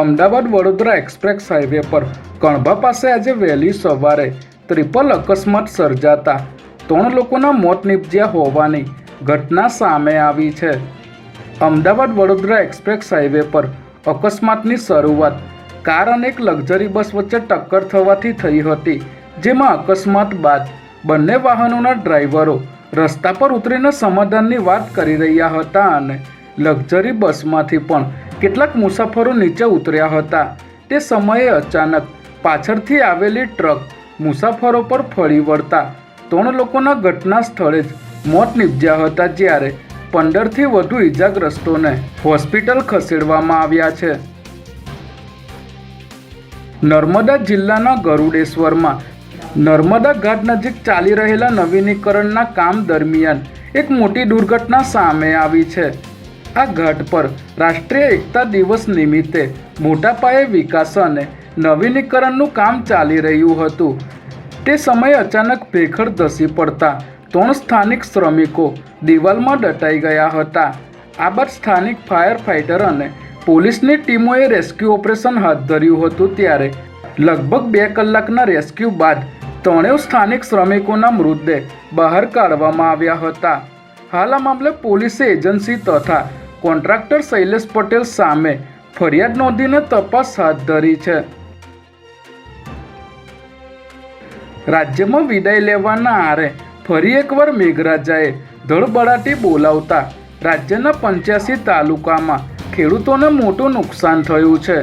Ahmedabad Vadodara express highway પર કણભા પાસે આજે વહેલી સવારે ત્રિપલ અકસ્માત સર્જાતા ત્રણ લોકોના મોત નીપજ્યા હોવાની ઘટના સામે આવી છે. અમદાવાદ વડોદરા એક્સપ્રેસ હાઈવે પર અકસ્માતની શરૂઆત કાર અને એક લક્ઝરી બસ વચ્ચે ટક્કર થવાથી થઈ હતી, જેમાં અકસ્માત બાદ બંને વાહનોના ડ્રાઈવરો રસ્તા પર ઉતરીને સમાધાનની વાત કરી રહ્યા હતા અને લક્ઝરી બસમાંથી પણ કેટલાક મુસાફરો નીચે ઉતર્યા હતા. તે સમયે અચાનક પાછળથી આવેલી ટ્રક મુસાફરો પર ફળી વળતા ત્રણ લોકોના ઘટના સ્થળે જ મોત નીપજ્યા હતા જ્યારે પંદરથી વધુ ઈજાગ્રસ્તોને હોસ્પિટલ ખસેડવામાં આવ્યા છે. નર્મદા જિલ્લાના ગરુડેશ્વરમાં નર્મદા ઘાટ નજીક ચાલી રહેલા નવીનીકરણના કામ દરમિયાન એક મોટી દુર્ઘટના સામે આવી છે. આ ઘાટ પર રાષ્ટ્રીય એકતા દિવસ નિમિત્તે મોટા પાયે વિકાસ અને નવીનીકરણનું કામ ચાલી રહ્યું હતું. તે સમયે અચાનક ભેખડ ધસી પડતા ત્રણ સ્થાનિક શ્રમિકો દિવાલમાં દટાઈ ગયા હતા. આ બાદ સ્થાનિક ફાયર ફાઇટર અને પોલીસની ટીમોએ રેસ્ક્યુ ઓપરેશન હાથ ધર્યું હતું ત્યારે લગભગ બે કલાકના રેસ્ક્યુ બાદ ત્રણેય સ્થાનિક શ્રમિકોના મૃતદેહ બહાર કાઢવામાં આવ્યા હતા. હાલ આ મામલે પોલીસે એજન્સી તથા કોન્ટ્રાક્ટર શૈલેષ પટેલ સામે ફરિયાદ નોંધીને તપાસ હાથ ધરી છે. રાજ્યમાં વિદાય લેવાના આરે ફરી એકવાર મેઘરાજાએ ધડબડાટી બોલાવતા રાજ્યના પંચ્યાસી તાલુકામાં ખેડૂતોને મોટું નુકસાન થયું છે.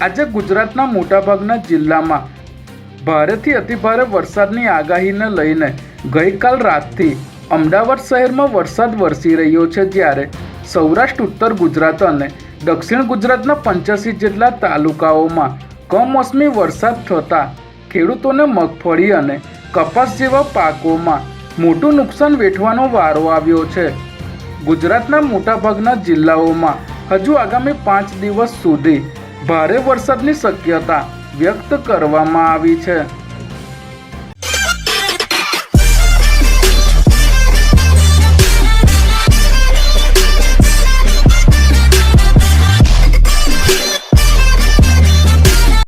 આજે ગુજરાતના મોટાભાગના જિલ્લામાં ભારેથી અતિભારે વરસાદની આગાહીને લઈને ગઈકાલ રાતથી અમદાવાદ શહેરમાં વરસાદ વરસી રહ્યો છે જ્યારે સૌરાષ્ટ્ર, ઉત્તર ગુજરાત અને દક્ષિણ ગુજરાતના પંચ્યાસી જેટલા તાલુકાઓમાં કમોસમી વરસાદ થતાં ખેડૂતોને મગફળી અને કપાસ જેવા પાકોમાં મોટું નુકસાન વેઠવાનો વારો આવ્યો છે. ગુજરાતના મોટાભાગના જિલ્લાઓમાં હજુ આગામી પાંચ દિવસ સુધી ભારે વરસાદની શક્યતા વ્યક્ત કરવામાં આવી છે.